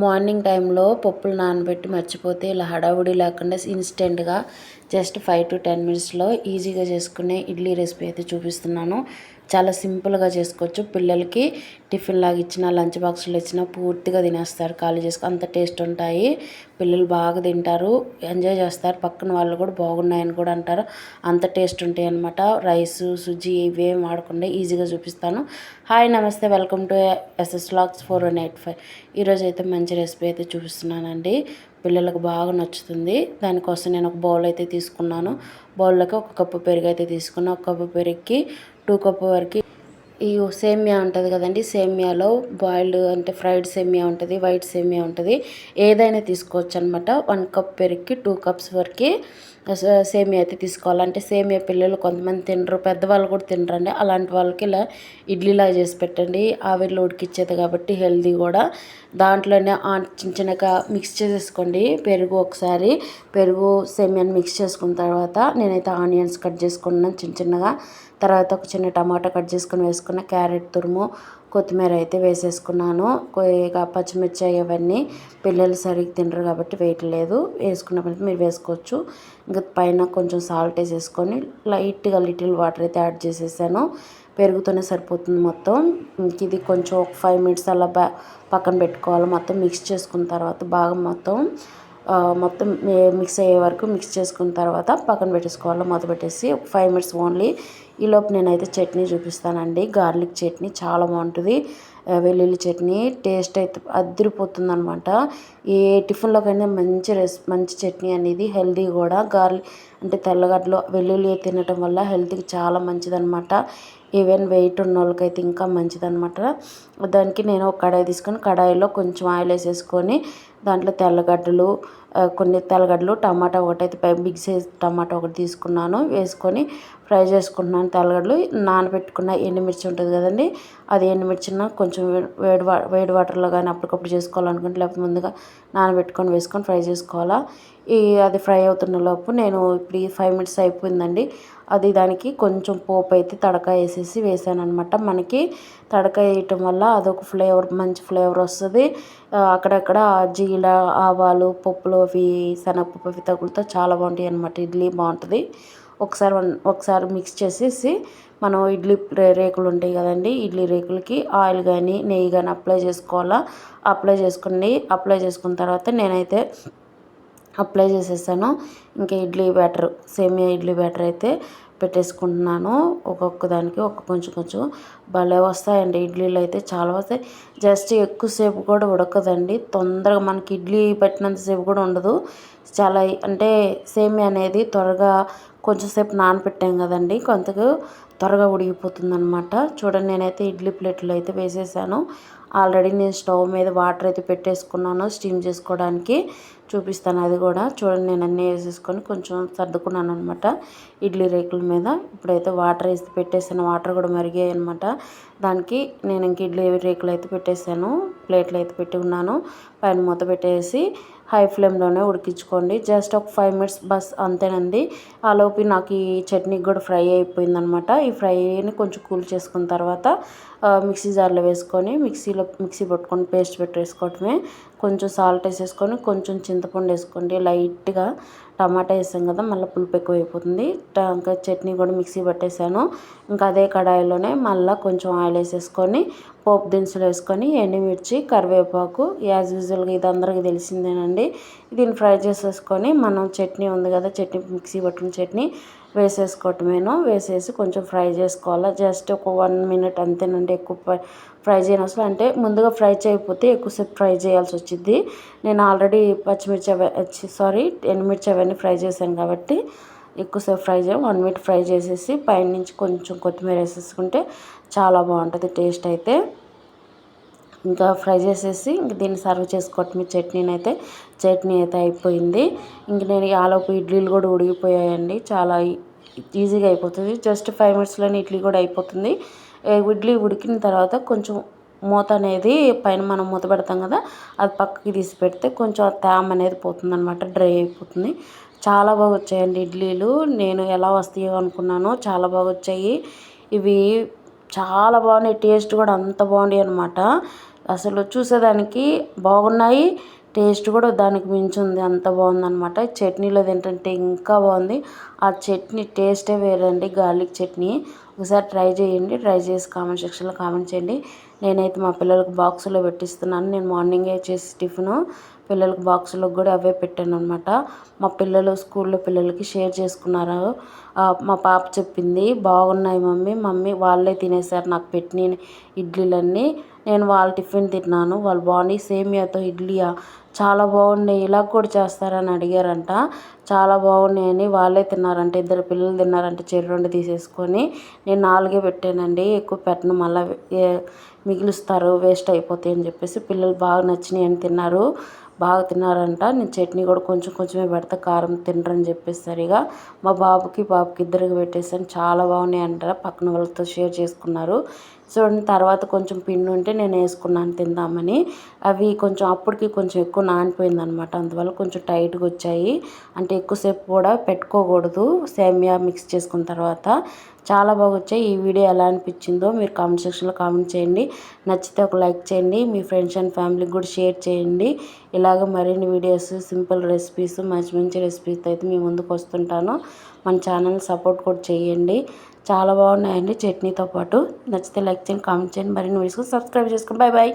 Morning టైంలో పప్పులు నానబెట్టి మర్చిపోతే ఇలా హడావుడి లేకుండా ఇన్స్టెంట్గా జస్ట్ ఫైవ్ టు టెన్ మినిట్స్లో ఈజీగా చేసుకునే ఇడ్లీ రెసిపీ అయితే చూపిస్తున్నాను. చాలా సింపుల్గా చేసుకోవచ్చు. పిల్లలకి టిఫిన్ లాగా ఇచ్చిన లంచ్ బాక్సులు ఇచ్చిన పూర్తిగా తినేస్తారు. ఖాళీ చేసుకు అంత టేస్ట్ ఉంటాయి. పిల్లలు బాగా తింటారు. ఎంజాయ్ చేస్తారు. పక్కన వాళ్ళు కూడా బాగున్నాయని కూడా అంటారు. అంత టేస్ట్ ఉంటాయి అనమాట రైస్ సుజీ ఇవేం వాడకుండా ఈజీగా చూపిస్తాను. హాయ్ నమస్తే. Welcome to SS lax four one eight five. ఈరోజు అయితే మంచి రెసిపీ అయితే చూపిస్తున్నానండి. పిల్లలకు బాగా నచ్చుతుంది. దానికోసం నేను ఒక బౌల్ అయితే తీసుకున్నాను. బౌల్లోకి ఒక కప్పు పెరుగు అయితే తీసుకున్నాను ఒక కప్పు పెరుగుకి టూ కప్ వరకు. ఈ సేమియా ఉంటుంది కదండి సేమియాలో బాయిల్డ్ అంటే ఫ్రైడ్ సేమియా ఉంటుంది వైట్ సేమియా ఉంటుంది. ఏదైనా తీసుకోవచ్చు అనమాట వన్ కప్ పెరిగి టూ కప్స్ వరకు సేమియా అయితే తీసుకోవాలి. అంటే సేమియా పిల్లలు కొంతమంది తినరు పెద్దవాళ్ళు కూడా తినరండి. అలాంటి వాళ్ళకి ఇలా ఇడ్లీలా చేసి పెట్టండి. ఆవిరిలో ఉడికిచ్చేది కాబట్టి హెల్దీ కూడా. దాంట్లోనే చిన్న చిన్నగా మిక్స్ చేసేసుకోండి. పెరుగు ఒకసారి పెరుగు సేమియాని మిక్స్ చేసుకున్న తర్వాత నేనైతే ఆనియన్స్ కట్ చేసుకున్నాను చిన్న చిన్నగా. తర్వాత ఒక చిన్న టమాటా కట్ చేసుకుని వేసుకున్న క్యారెట్ తురుము కొత్తిమీర అయితే వేసేసుకున్నాను. ఇక పచ్చిమిర్చి అవన్నీ పిల్లలు సరిగ్గా తినరు కాబట్టి వేయట్లేదు వేసుకున్నప్పుడు మీరు వేసుకోవచ్చు. ఇంకా పైన కొంచెం సాల్ట్ వేసేసుకొని లైట్గా లిటిల్ వాటర్ అయితే యాడ్ చేసేసాను. పెరుగుతూనే సరిపోతుంది మొత్తం. ఇది కొంచెం ఒక ఫైవ్ మినిట్స్ అలా పక్కన పెట్టుకోవాలి. మొత్తం మిక్స్ చేసుకున్న తర్వాత బాగా మొత్తం మొత్తం మిక్స్ అయ్యే వరకు మిక్స్ చేసుకున్న తర్వాత పక్కన పెట్టేసుకోవాలి? మొదలు పెట్టేసి ఒక ఫైవ్ మినిట్స్ ఓన్లీ. ఈలోపు నేనైతే చట్నీ చూపిస్తానండి. గార్లిక్ చట్నీ చాలా బాగుంటుంది. వెల్లుల్లి చట్నీ టేస్ట్ అయితే అదిరిపోతుంది అనమాట ఏ టిఫిన్లోకైనా మంచి రెస్ మంచి చట్నీ అనేది హెల్దీ కూడా. గార్లిక్ అంటే తెల్లగడ్డలు వెల్లుల్లి తినటం వల్ల హెల్త్కి చాలా మంచిదనమాట ఈవెన్ వెయిట్ ఉన్న వాళ్ళకైతే ఇంకా మంచిదనమాట దానికి నేను ఒక కడాయి తీసుకొని కడాయిలో కొంచెం ఆయిల్ వేసేసుకొని దాంట్లో తెల్లగడ్డలు కొన్ని తెల్లగడ్డలు టమాటా ఒకటి అయితే బిగ్ సైజ్ టమాటా ఒకటి తీసుకున్నాను వేసుకొని ఫ్రై చేసుకుంటున్నాను తెల్లగడ్డలు. నానబెట్టుకున్న ఎండుమిర్చి ఉంటుంది కదండి అది ఎండుమిర్చిన కొంచెం వేడి వేడి వాటర్లో కానీ అప్పటికప్పుడు చేసుకోవాలనుకుంటే లేకపోతే ముందుగా నానబెట్టుకొని వేసుకొని ఫ్రై చేసుకోవాలా. ఈ అది ఫ్రై అవుతున్న లోపు నేను ఇప్పుడు ఈ ఫైవ్ మినిట్స్ అయిపోయిందండి అది దానికి కొంచెం పోపు అయితే తడకా వేసేసి వేసాను అనమాట మనకి తడక వేయటం వల్ల అదొక ఫ్లేవర్ మంచి ఫ్లేవర్ వస్తుంది. అక్కడక్కడ జీల ఆవాలు పప్పులు అవి శనగపప్పు అవి తగులుతో చాలా బాగుంటాయి అనమాట ఇడ్లీ బాగుంటుంది. ఒకసారి ఒకసారి మిక్స్ చేసేసి మనం ఇడ్లీ రేకులు ఉంటాయి కదండి ఇడ్లీ రేకులకి ఆయిల్ కానీ నెయ్యి కానీ అప్లై చేసుకోవాలా? అప్లై చేసుకోండి అప్లై చేసుకున్న తర్వాత నేనైతే అప్లై చేసేసాను. ఇంకా ఇడ్లీ బ్యాటర్ సేమియా ఇడ్లీ బ్యాటర్ అయితే పెట్టేసుకుంటున్నాను. ఒక్కొక్క దానికి ఒక్క కొంచెం కొంచెం భలే వస్తాయండి ఇడ్లీలు అయితే చాలా వస్తాయి. జస్ట్ ఎక్కువసేపు కూడా ఉడకదండి. తొందరగా మనకి ఇడ్లీ పెట్టినంతసేపు కూడా ఉండదు. చాలా అంటే సేమియా అనేది త్వరగా కొంచెంసేపు నానబెట్టాం కదండి. కొంతకు త్వరగా ఉడికిపోతుంది అనమాట చూడండి నేనైతే ఇడ్లీ ప్లేట్లో అయితే వేసేసాను. ఆల్రెడీ నేను స్టవ్ మీద వాటర్ అయితే పెట్టేసుకున్నాను స్టీమ్ చేసుకోవడానికి చూపిస్తాను అది కూడా. చూడండి నేను అన్నీ వేసేసుకొని కొంచెం సర్దుకున్నాను అనమాట ఇడ్లీ రేకుల మీద. ఇప్పుడైతే వాటర్ వేసి పెట్టేసాను. వాటర్ కూడా మరిగాయి అనమాట దానికి నేను ఇంక ఇడ్లీ రేకులు అయితే పెట్టేసాను. ప్లేట్లు అయితే పెట్టి ఉన్నాను. పైన మూత పెట్టేసి హై ఫ్లేమ్లోనే ఉడికించుకోండి. జస్ట్ ఒక ఫైవ్ మినిట్స్ బస్ అంతేనండి. ఆలోపు నాకు ఈ చట్నీ కూడా ఫ్రై అయిపోయిందనమాట. ఈ ఫ్రైని కొంచెం కూల్ చేసుకున్న తర్వాత మిక్సీ జార్లో వేసుకొని మిక్సీలో మిక్సీ పట్టుకొని పేస్ట్ పెట్టేసుకోవటమే కొంచెం సాల్ట్ వేసేసుకొని కొంచెం చింతపండు వేసుకోండి. లైట్గా టమాటా వేసాం కదా మళ్ళీ పులుపు ఎక్కువ అయిపోతుంది ఇంకా చట్నీ కూడా మిక్సీ పట్టేసాను. ఇంకా అదే కడాయిలోనే మళ్ళీ కొంచెం ఆయిల్ వేసేసుకొని పోపు దినుసులు వేసుకొని ఎండుమిర్చి కరివేపాకు యాజ్ యూజువల్గా ఇది అందరికీ తెలిసిందేనండి. దీన్ని ఫ్రై చేసేసుకొని మనం చట్నీ ఉంది కదా చట్నీ మిక్సీ పట్టిన చట్నీ వేసేసుకోవటమేను. వేసేసి కొంచెం ఫ్రై చేసుకోవాలి. జస్ట్ ఒక వన్ మినిట్ అంతేనండి ఎక్కువ ఫ్రై చేయని అసలు. అంటే ముందుగా ఫ్రై చేయకపోతే ఎక్కువసేపు ఫ్రై చేయాల్సి వచ్చింది నేను ఆల్రెడీ పచ్చిమిర్చి అవి సారీ ఎండుమిర్చి అవన్నీ ఫ్రై చేశాను కాబట్టి ఎక్కువసేపు ఫ్రై చేయ వన్ మినిట్ ఫ్రై చేసేసి పైనుంచి కొంచెం కొత్తిమీర వేసేసుకుంటే చాలా బాగుంటుంది టేస్ట్ అయితే. ఇంకా ఫ్రై చేసేసి ఇంక దీన్ని సర్వ్ చేసుకోవటం. మీ చట్నీని అయితే చట్నీ అయితే అయిపోయింది. ఇంక నేను ఆలోపు ఇడ్లీలు కూడా ఉడిగిపోయాయండి చాలా ఈజీగా అయిపోతుంది. జస్ట్ ఫైవ్ మినిట్స్లోనే ఇడ్లీ కూడా అయిపోతుంది. ఇడ్లీ ఉడికిన తర్వాత కొంచెం మూత అనేది పైన మనం మూత పెడతాం కదా అది పక్కకి తీసి పెడితే కొంచెం తేమ అనేది పోతుంది అనమాట డ్రై అయిపోతుంది. చాలా బాగా వచ్చాయండి ఇడ్లీలు. నేను ఎలా వస్తాయో అనుకున్నాను. చాలా బాగా వచ్చాయి. ఇవి చాలా బాగున్నాయి. టేస్ట్ కూడా అంత బాగున్నాయి అనమాట అసలు చూసేదానికి బాగున్నాయి టేస్ట్ కూడా దానికి మించి ఉంది అంత బాగుందనమాట చట్నీలో తింటుంటే ఇంకా బాగుంది. ఆ చట్నీ టేస్టే వేరండి గార్లిక్ చట్నీ. ఒకసారి ట్రై చేయండి. ట్రై చేసి కామెంట్ సెక్షన్లో కామెంట్ చేయండి. నేనైతే మా పిల్లలకు బాక్సులో పెట్టిస్తున్నాను. నేను మార్నింగే చేసి టిఫిన్. పిల్లలకి బాక్సులో కూడా అవే పెట్టాను అనమాట మా పిల్లలు స్కూల్లో పిల్లలకి షేర్ చేసుకున్నారు. మా పాప చెప్పింది బాగున్నాయి మమ్మీ. మమ్మీ వాళ్ళే తినేసారు నాకు పెట్టిన ఇడ్లీలన్నీ. నేను వాళ్ళ టిఫిన్ తిన్నాను వాళ్ళు బాగున్నాయి సేమియాతో ఇడ్లీయా? చాలా బాగున్నాయి ఇలా కూడా చేస్తారని అడిగారంట. చాలా బాగున్నాయని వాళ్ళే తిన్నారంట ఇద్దరు పిల్లలు తిన్నారంట చెర్రి రెండు తీసేసుకొని. నేను నాలుగే పెట్టానండి ఎక్కువ పెట్టను మళ్ళీ మిగిలిస్తారు వేస్ట్ అయిపోతాయి అని చెప్పేసి పిల్లలు బాగా నచ్చినాయి అని తిన్నారు. బాగా తిన్నారంట నేను చట్నీ కూడా కొంచెం కొంచెమే పెడతా కారం తినరని చెప్పేసి సరిగా మా బాబుకి బాబుకి ఇద్దరికి పెట్టేసాను చాలా బాగున్నాయి అంటారా పక్కన వాళ్ళతో షేర్ చేసుకున్నారు. చూడండి తర్వాత కొంచెం పిండి ఉంటే నేను వేసుకున్నాను తిందామని. అవి కొంచెం అప్పటికి కొంచెం ఎక్కువ నానిపోయింది అనమాట అందువల్ల కొంచెం టైట్గా వచ్చాయి. అంటే ఎక్కువసేపు కూడా పెట్టుకోకూడదు. సేమియా మిక్స్ చేసుకున్న తర్వాత చాలా బాగా వచ్చాయి. ఈ వీడియో ఎలా అనిపించిందో మీరు కామెంట్ సెక్షన్లో కామెంట్ చేయండి. నచ్చితే ఒక లైక్ చేయండి. మీ ఫ్రెండ్స్ అండ్ ఫ్యామిలీకి కూడా షేర్ చేయండి. ఇలాగ మరిన్ని వీడియోస్ సింపుల్ రెసిపీస్ మంచి మంచి రెసిపీస్ అయితే మీ ముందుకు వస్తుంటాను. మన ఛానల్ సపోర్ట్ కూడా చేయండి. చాలా బాగున్నాయండి చట్నీతో పాటు. నచ్చితే లైక్ చేయండి కామెంట్ చేయండి. మరిన్ని వీడియోస్ సబ్స్క్రైబ్ చేసుకోండి బాయ్ బాయ్.